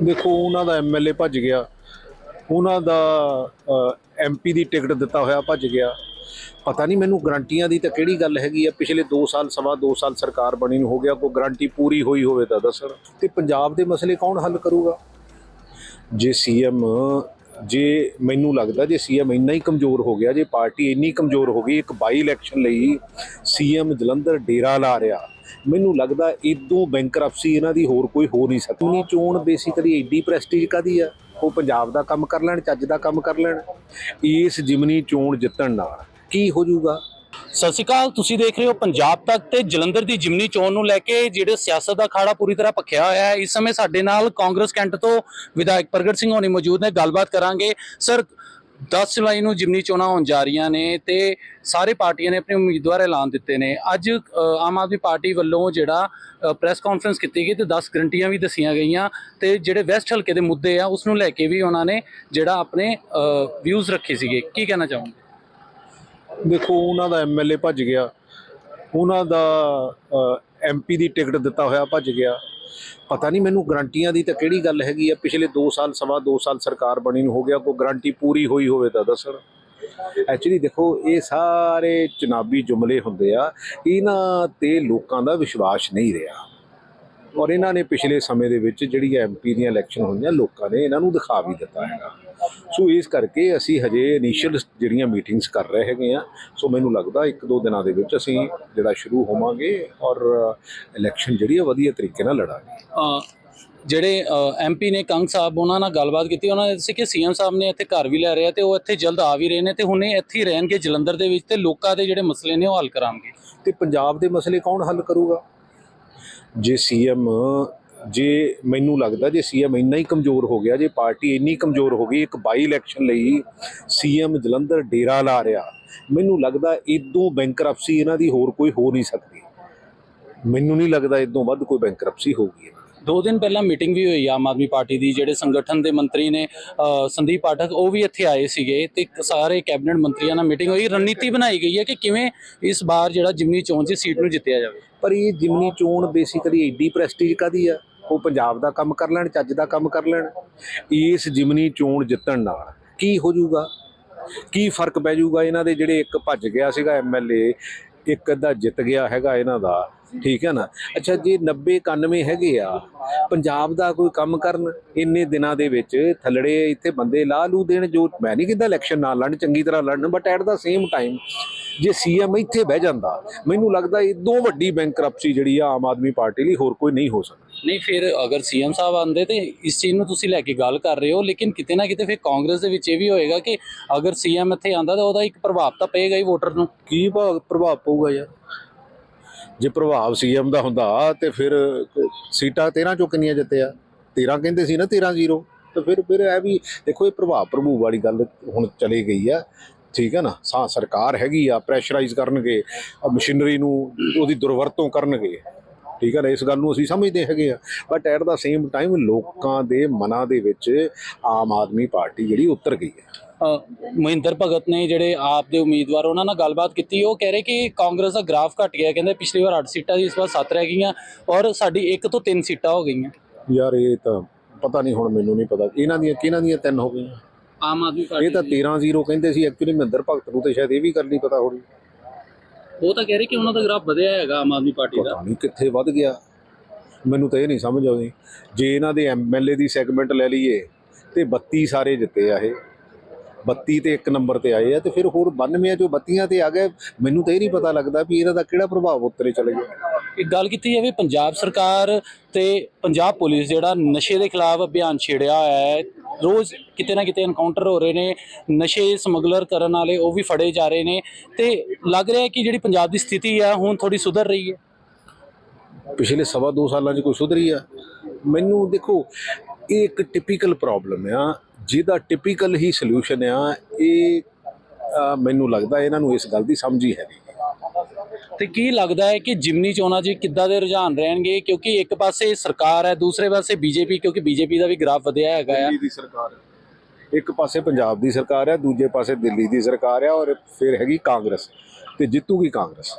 ਦੇਖੋ, ਉਹਨਾਂ ਦਾ ਐਮਐਲਏ ਭੱਜ ਗਿਆ। ਉਹਨਾਂ ਦਾ ਐਮਪੀ ਦੀ ਟਿਕਟ ਦਿੱਤਾ ਹੋਇਆ ਭੱਜ ਗਿਆ। ਪਤਾ ਨਹੀਂ ਮੈਨੂੰ ਗਰੰਟੀਆਂ ਦੀ ਤਾਂ ਕਿਹੜੀ ਗੱਲ ਹੈਗੀ ਆ। ਪਿਛਲੇ 2 ਸਾਲ, ਸਵਾ 2 ਸਾਲ ਸਰਕਾਰ ਬਣੀ ਨੂੰ ਹੋ ਗਿਆ, ਕੋਈ ਗਰੰਟੀ ਪੂਰੀ ਹੋਈ ਹੋਵੇ ਤਾਂ ਦੱਸਣ। ਤੇ ਪੰਜਾਬ ਦੇ ਮਸਲੇ ਕੌਣ ਹੱਲ ਕਰੂਗਾ? ਜੇ ਸੀਐਮ ਜੇ ਮੈਨੂੰ ਲੱਗਦਾ ਜੇ ਸੀਐਮ ਇੰਨਾ ਹੀ ਕਮਜ਼ੋਰ ਹੋ ਗਿਆ, ਜੇ ਪਾਰਟੀ ਇੰਨੀ ਕਮਜ਼ੋਰ ਹੋ ਗਈ, ਇੱਕ ਬਾਈ ਇਲੈਕਸ਼ਨ ਲਈ ਸੀਐਮ ਜਲੰਧਰ ਡੇਰਾ ਲਾ ਰਿਹਾ। ਮੈਨੂੰ ਲੱਗਦਾ ਇਦੋਂ ਬੈਂਕਰਪਸੀ ਇਹਨਾਂ ਦੀ ਹੋਰ ਕੋਈ ਹੋ ਨਹੀਂ ਸਕਦੀ। ਨਹੀਂ ਚੋਣ ਬੇਸਿਕਲੀ ਏਡੀ ਪ੍ਰੈਸਟੀਜ ਕਾਦੀ ਆ? ਉਹ ਪੰਜਾਬ ਦਾ ਕੰਮ ਕਰ ਲੈਣ, ਚੱਜ ਦਾ ਕੰਮ ਕਰ ਲੈਣ। ਇਸ ਜਿਮਨੀ ਚੋਣ ਜਿੱਤਣ ਨਾਲ ਕੀ ਹੋ ਜਾਊਗਾ? ਸਤਿ ਸ਼੍ਰੀ ਅਕਾਲ, ਤੁਸੀਂ ਦੇਖ ਰਹੇ ਹੋ ਪੰਜਾਬ ਤੱਕ ਤੇ ਜਲੰਧਰ ਦੀ ਜਿਮਨੀ ਚੋਣ ਨੂੰ ਲੈ ਕੇ ਜਿਹੜੇ ਸਿਆਸਤ ਦਾ ਖਾੜਾ ਪੂਰੀ ਤਰ੍ਹਾਂ ਪੱਖਿਆ ਹੋਇਆ ਹੈ, ਇਸ ਸਮੇਂ ਸਾਡੇ ਨਾਲ ਕਾਂਗਰਸ ਕੈਂਟ ਤੋਂ ਵਿਧਾਇਕ ਪ੍ਰਗਟ ਸਿੰਘ ਹੋਣੀ ਮੌਜੂਦ ਨੇ, ਗੱਲਬਾਤ ਕਰਾਂਗੇ। ਸਰ 10 ਜੁਲਾਈ ਨੂੰ ਜਿਮਨੀ ਚੋਣਾਂ ਹੋਣ ਜਾ ਰਹੀਆਂ ਨੇ ਤੇ ਸਾਰੇ ਪਾਰਟੀਆਂ ਨੇ ਆਪਣੇ ਉਮੀਦਵਾਰ ਐਲਾਨ ਦਿੱਤੇ ਨੇ। ਅੱਜ ਆਮ ਆਦਮੀ ਪਾਰਟੀ ਵੱਲੋਂ ਜਿਹੜਾ ਪ੍ਰੈਸ ਕਾਨਫਰੰਸ ਕੀਤੀ ਗਈ ਤੇ 10 ਗਰੰਟੀਆਂ ਵੀ ਦਸੀਆਂ ਗਈਆਂ ਤੇ ਜਿਹੜੇ ਵੈਸਟ ਹਲਕੇ ਦੇ ਮੁੱਦੇ ਆ, ਉਸ ਨੂੰ ਲੈ ਕੇ ਵੀ ਉਹਨਾਂ ਨੇ ਜਿਹੜਾ ਆਪਣੇ ਵਿਊਜ਼ ਰੱਖੇ ਸੀਗੇ। ਕੀ ਕਹਿਣਾ ਚਾਹੋਗੇ? ਦੇਖੋ, ਉਹਨਾਂ ਦਾ ਐਮਐਲਏ ਭੱਜ ਗਿਆ। ਉਹਨਾਂ ਦਾ ਐਮਪੀ ਦੀ ਟਿਕਟ ਦਿੱਤਾ ਹੋਇਆ ਭੱਜ ਗਿਆ। ਪਤਾ ਨਹੀਂ ਮੈਨੂੰ ਗਰੰਟੀਆਂ ਦੀ ਤਾਂ ਕਿਹੜੀ ਗੱਲ ਹੈਗੀ ਆ, ਪਿਛਲੇ 2 ਸਾਲ, ਸਵਾ 2 ਸਾਲ ਸਰਕਾਰ ਬਣੀ ਨੂੰ ਹੋ ਗਿਆ, ਕੋਈ ਗਰੰਟੀ ਪੂਰੀ ਹੋਈ ਹੋਵੇ ਤਾਂ ਦੱਸਣ। ਐਕਚੁਅਲੀ ਦੇਖੋ, ਇਹ ਸਾਰੇ ਚੁਣਾਵੀ ਜੁਮਲੇ ਹੁੰਦੇ ਆ, ਇਹਨਾਂ ਤੇ ਲੋਕਾਂ ਦਾ ਵਿਸ਼ਵਾਸ ਨਹੀਂ ਰਿਹਾ। ਔਰ ਇਹਨਾਂ ਨੇ ਪਿਛਲੇ ਸਮੇਂ ਦੇ ਵਿੱਚ ਜਿਹੜੀ ਐਮਪੀ ਦੀਆਂ ਇਲੈਕਸ਼ਨ ਹੋਈਆਂ ਲੋਕਾਂ ਨੇ ਇਹਨਾਂ ਨੂੰ ਦਿਖਾ ਵੀ ਦਿੱਤਾ ਹੈਗਾ। ਸੋ ਇਸ ਕਰਕੇ ਅਸੀਂ ਹਜੇ ਇਨੀਸ਼ੀਅਲ ਜਿਹੜੀਆਂ ਮੀਟਿੰਗਸ ਕਰ ਰਹੇ ਹੈਗੇ ਆ ਸੋ ਮੈਨੂੰ ਲੱਗਦਾ ਇੱਕ ਦੋ ਦਿਨਾਂ ਦੇ ਵਿੱਚ ਅਸੀਂ ਜਿਹੜਾ ਸ਼ੁਰੂ ਹੋਵਾਂਗੇ ਔਰ ਇਲੈਕਸ਼ਨ ਜਿਹੜੀ ਆ ਵਧੀਆ ਤਰੀਕੇ ਨਾਲ ਲੜਾਂਗੇ। ਜਿਹੜੇ ਐਮਪੀ ਨੇ ਕੰਗ ਸਾਹਿਬ ਉਹਨਾਂ ਨਾਲ ਗੱਲਬਾਤ ਕੀਤੀ ਉਹਨਾਂ ਨੇ ਦੱਸਿਆ ਕਿ ਸੀਐਮ ਸਾਹਿਬ ਨੇ ਇੱਥੇ ਘਰ ਵੀ ਲੈ ਰਹੇ ਤੇ ਉਹ ਇੱਥੇ ਜਲਦ ਆ ਵੀ ਰਹੇ ਨੇ ਤੇ ਹੁਣੇ ਇੱਥੇ ਹੀ ਰਹਿਣਗੇ ਜਲੰਧਰ ਦੇ ਵਿੱਚ ਤੇ ਲੋਕਾਂ ਦੇ ਜਿਹੜੇ ਮਸਲੇ ਨੇ ਉਹ ਹੱਲ ਕਰਾਂਗੇ। ਤੇ ਪੰਜਾਬ ਦੇ ਮਸਲੇ ਕੌਣ ਹੱਲ ਕਰੂਗਾ? ਜੇ ਸੀਐਮ, ਜੇ ਮੈਨੂੰ ਲੱਗਦਾ ਜੇ ਸੀਐਮ ਇੰਨਾ ਹੀ ਕਮਜ਼ੋਰ ਹੋ ਗਿਆ, ਜੇ ਪਾਰਟੀ ਇੰਨੀ ਕਮਜ਼ੋਰ ਹੋ ਗਈ, ਇੱਕ ਬਾਈ ਇਲੈਕਸ਼ਨ ਲਈ ਸੀਐਮ ਜਲੰਧਰ ਡੇਰਾ ਲਾ ਰਿਹਾ, ਮੈਨੂੰ ਲੱਗਦਾ ਇਦੋਂ ਬੈਂਕਰਪਸੀ ਇਹਨਾਂ ਦੀ ਹੋਰ ਕੋਈ ਹੋ ਨਹੀਂ ਸਕਦੀ। ਮੈਨੂੰ ਨਹੀਂ ਲੱਗਦਾ ਇਦੋਂ ਵੱਧ ਕੋਈ ਬੈਂਕਰਪਸੀ ਹੋਊਗੀ। ਇਹਨਾਂ ਦੋ ਦਿਨ ਪਹਿਲਾਂ ਮੀਟਿੰਗ ਵੀ ਹੋਈ ਆਮ ਆਦਮੀ ਪਾਰਟੀ ਦੀ, ਜਿਹੜੇ ਸੰਗਠਨ ਦੇ ਮੰਤਰੀ ਨੇ ਸੰਦੀਪ ਪਾਠਕ, ਉਹ ਵੀ ਇੱਥੇ ਆਏ ਸੀਗੇ ਤੇ ਸਾਰੇ ਕੈਬਨਿਟ ਮੰਤਰੀਆਂ ਨਾਲ ਮੀਟਿੰਗ ਹੋਈ। ਰਣਨੀਤੀ ਬਣਾਈ ਗਈ ਹੈ ਕਿ ਕਿਵੇਂ ਇਸ ਵਾਰ ਜਿਹੜਾ ਜਿਮਨੀ ਚੋਣ 'ਚ ਸੀਟ ਨੂੰ ਜਿੱਤਿਆ ਜਾਵੇ। ਪਰ ਇਹ ਜਿਮਨੀ ਚੋਣ ਬੇਸਿਕਲੀ ਏਡੀ ਪ੍ਰੈਸਟੀਜ ਕਾਦੀ ਆ? ਉਹ ਪੰਜਾਬ ਦਾ ਕੰਮ ਕਰ ਲੈਣ, ਚੱਜ ਦਾ ਕੰਮ ਕਰ ਲੈਣ। ਇਸ ਜਿਮਨੀ ਚੋਣ ਜਿੱਤਣ ਨਾਲ ਕੀ ਹੋ ਜਾਊਗਾ? ਕੀ ਫ਼ਰਕ ਪੈ ਜਾਊਗਾ? ਇਹਨਾਂ ਦੇ ਜਿਹੜੇ ਇੱਕ ਭੱਜ ਗਿਆ ਸੀਗਾ ਐਮਐਲਏ ਇੱਕ ਅੱਧਾ ਜਿੱਤ ਗਿਆ ਹੈਗਾ ਇਹਨਾਂ ਦਾ, ਠੀਕ ਹੈ ਨਾ? ਅੱਛਾ, ਜੇ 90 91 ਹੈਗੇ ਆ, ਪੰਜਾਬ ਦਾ ਕੋਈ ਕੰਮ ਕਰਨ ਇੰਨੇ ਦਿਨਾਂ ਦੇ ਵਿੱਚ ਥੱਲੜੇ ਇੱਥੇ ਬੰਦੇ ਲਾ ਲੂ ਦੇਣ ਜੋ ਮੈਂ ਨਹੀਂ ਕਹਿੰਦਾ ਇਲੈਕਸ਼ਨ ਨਾ ਲੜਨ, ਚੰਗੀ ਤਰ੍ਹਾਂ ਲੜਨ but at the same time ਜੇ ਸੀਐਮ ਇੱਥੇ ਬਹਿ ਜਾਂਦਾ, ਮੈਨੂੰ ਲੱਗਦਾ ਇਦੋਂ ਵੱਡੀ ਬੈਂਕਰਪਸੀ ਜਿਹੜੀ ਆ ਆਮ ਆਦਮੀ ਪਾਰਟੀ ਲਈ, ਹੋਰ ਕੋਈ ਨਹੀਂ ਹੋ ਸਕਦੀ। ਨਹੀਂ, ਫਿਰ ਅਗਰ ਸੀਐਮ ਸਾਹਿਬ ਆਂਦੇ ਤੇ ਇਸ ਚੀਜ਼ ਨੂੰ ਤੁਸੀਂ ਲੈ ਕੇ ਗੱਲ ਕਰ ਰਹੇ ਹੋ, ਲੇਕਿਨ ਕਿਤੇ ਨਾ ਕਿਤੇ ਫਿਰ ਕਾਂਗਰਸ ਦੇ ਵਿੱਚ ਇਹ ਵੀ ਹੋਏਗਾ ਕਿ ਅਗਰ ਸੀਐਮ ਇੱਥੇ ਆਂਦਾ ਤਾਂ ਉਹਦਾ ਇੱਕ ਪ੍ਰਭਾਵ ਤਾਂ ਪਏਗਾ ਹੀ ਵੋਟਰ ਨੂੰ। ਕੀ ਭਾਗ ਪ੍ਰਭਾਵ ਪਊਗਾ ਯਾਰ? ਜੇ ਪ੍ਰਭਾਵ ਸੀਐਮ ਦਾ ਹੁੰਦਾ ਤੇ ਫਿਰ ਸੀਟਾਂ 13 ਚੋਂ ਕਿੰਨੀਆਂ ਜਿੱਤਿਆ 13 ਕਹਿੰਦੇ ਸੀ ਨਾ 13 ਜ਼ੀਰੋ। ਤੇ ਫਿਰ ਫਿਰ ਇਹ ਵੀ ਦੇਖੋ, ਇਹ ਪ੍ਰਭਾਵ ਪ੍ਰਭੂ ਵਾਲੀ ਗੱਲ ਹੁਣ ਚਲੀ ਗਈ ਆ। ਠੀਕ ਹੈ ਨਾ? ਸਾ ਸਰਕਾਰ ਹੈਗੀ ਆ, ਪ੍ਰੈਸ਼ਰਾਈਜ਼ ਕਰਨਗੇ, ਮਸ਼ੀਨਰੀ ਨੂੰ ਉਹਦੀ ਦੁਰਵਰਤੋਂ ਕਰਨਗੇ। ਠੀਕ ਹੈ ਨਾ ਇਸ ਗੱਲ ਨੂੰ ਅਸੀਂ ਸਮਝਦੇ ਹੈਗੇ ਆ। But at the same time ਲੋਕਾਂ ਦੇ ਮਨਾਂ ਦੇ ਵਿੱਚ ਆਮ ਆਦਮੀ ਪਾਰਟੀ ਜਿਹੜੀ ਉਤਰ ਗਈ ਹੈ। ਮਹਿੰਦਰ ਭਗਤ ਨੇ ਜਿਹੜੇ ਆਪ ਦੇ ਉਮੀਦਵਾਰ ਉਹਨਾਂ ਨਾਲ ਗੱਲਬਾਤ ਕੀਤੀ। ਉਹ ਕਹਿ ਰਹੇ ਕਿ ਕਾਂਗਰਸ ਦਾ ਗ੍ਰਾਫ ਘਟ ਗਿਆ ਕਹਿੰਦੇ ਪਿਛਲੀ ਵਾਰ 8 ਸੀਟਾਂ ਸੀ ਇਸ ਵਾਰ 7 ਰਹਿ ਗਈਆਂ ਔਰ ਸਾਡੀ ਇੱਕ ਤੋਂ ਤਿੰਨ ਸੀਟਾਂ ਹੋ ਗਈਆਂ। ਯਾਰ ਇਹ ਤਾਂ ਪਤਾ ਨਹੀਂ ਹੁਣ ਮੈਨੂੰ ਨਹੀਂ ਪਤਾ। ਇਹਨਾਂ ਦੀਆਂ ਕਿਹਨਾਂ ਦੀਆਂ ਤਿੰਨ ਹੋ ਗਈਆਂ? ਆਮ ਆਦਮੀ ਇਹ ਪਾਰਟੀ ਤਾਂ 13-0 ਕਹਿੰਦੇ ਸੀ ਐਕਚੁਅਲੀ ਮਹਿੰਦਰ ਭਗਤ ਨੂੰ ਤੇ ਸ਼ਾਇਦ ਇਹ ਵੀ ਕਰਨੀ ਪਤਾ ਹੋਣੀ। ਉਹ ਤਾਂ ਕਹਿ ਰਹੇ ਕਿ ਉਹਨਾਂ ਦਾ ਗ੍ਰਾਫ ਵਧਿਆ ਹੈਗਾ ਆਮ ਆਦਮੀ ਪਾਰਟੀ ਦਾ। ਪਤਾ ਨਹੀਂ ਕਿੱਥੇ ਵੱਧ ਗਿਆ। ਮੈਨੂੰ ਤਾਂ ਇਹ ਨਹੀਂ ਸਮਝ ਆਉਂਦੀ। ਜੇ ਇਹਨਾਂ ਦੇ ਐਮਐਲਏ ਦੀ ਸੈਗਮੈਂਟ ਲੈ ਲਈਏ ਤੇ 32 ਸਾਰੇ ਜਿੱਤੇ ਆ ਇਹ। 32 ਤੇ ਇੱਕ ਨੰਬਰ ਤੇ ਆਏ ਆ ਤੇ ਫਿਰ ਹੋਰ 92 ਚੋਂ 32 ਤੇ ਆ ਗਏ ਮੈਨੂੰ ਤਾਂ ਇਹ ਨਹੀਂ ਪਤਾ ਲੱਗਦਾ ਵੀ ਇਹਨਾਂ ਦਾ ਕਿਹੜਾ ਪ੍ਰਭਾਵ ਉੱਤਰੇ ਚਲੇ ਗਿਆ ਇੱਕ ਗੱਲ ਕੀਤੀ ਜਾਵੇ ਪੰਜਾਬ ਸਰਕਾਰ ਤੇ ਪੰਜਾਬ ਪੁਲਿਸ ਜਿਹੜਾ ਨਸ਼ੇ ਦੇ ਖਿਲਾਫ ਅਭਿਆਨ ਛੇੜਿਆ ਹੋਇਆ ਹੈ ਰੋਜ਼ ਕਿਤੇ ਨਾ ਕਿਤੇ ਐਨਕਾਊਂਟਰ ਹੋ ਰਹੇ ਨੇ, ਨਸ਼ੇ ਸਮਗਲਰ ਕਰਨ ਵਾਲੇ ਉਹ ਵੀ ਫੜੇ ਜਾ ਰਹੇ ਨੇ। ਤੇ ਲੱਗ ਰਿਹਾ ਹੈ ਕਿ ਜਿਹੜੀ ਪੰਜਾਬ ਦੀ ਸਥਿਤੀ ਆ, ਹੁਣ ਥੋੜੀ ਸੁਧਰ ਰਹੀ ਹੈ। ਪਿਛਲੇ ਸਵਾ ਦੋ ਸਾਲਾਂ 'ਚ ਕੋਈ ਸੁਧਰੀ ਆ? ਮੈਨੂੰ ਦੇਖੋ, ਇਹ ਇੱਕ ਟਿਪੀਕਲ ਪ੍ਰੋਬਲਮ ਆ, ਜਿਹਦਾ ਟਿਪੀਕਲ ਹੀ ਸੋਲੂਸ਼ਨ ਆ, ਇਹ ਮੈਨੂੰ ਲੱਗਦਾ ਇਹਨਾਂ ਨੂੰ ਇਸ ਗੱਲ ਦੀ ਸਮਝ ਹੀ ਹੈ ਨਹੀਂ। ਤੇ ਕੀ ਲੱਗਦਾ ਹੈ ਕਿ ਜਿਮਨੀ ਚੋਣਾਂ 'ਚ ਕਿੱਦਾਂ ਦੇ ਰੁਝਾਨ ਰਹਿਣਗੇ? ਕਿਉਂਕਿ ਇੱਕ ਪਾਸੇ ਸਰਕਾਰ ਹੈ, ਦੂਸਰੇ ਪਾਸੇ ਬੀਜੇਪੀ, ਕਿਉਂਕਿ ਬੀਜੇਪੀ ਦਾ ਵੀ ਗ੍ਰਾਫ ਵਧਿਆ ਹੈਗਾ ਆ। ਦਿੱਲੀ ਦੀ ਸਰਕਾਰ ਇੱਕ ਪਾਸੇ ਪੰਜਾਬ ਦੀ ਸਰਕਾਰ ਹੈ, ਦੂਜੇ ਪਾਸੇ ਦਿੱਲੀ ਦੀ ਸਰਕਾਰ ਹੈ ਔਰ ਫਿਰ ਹੈਗੀ ਕਾਂਗਰਸ। ਤੇ ਜਿੱਤੂਗੀ ਕਾਂਗਰਸ।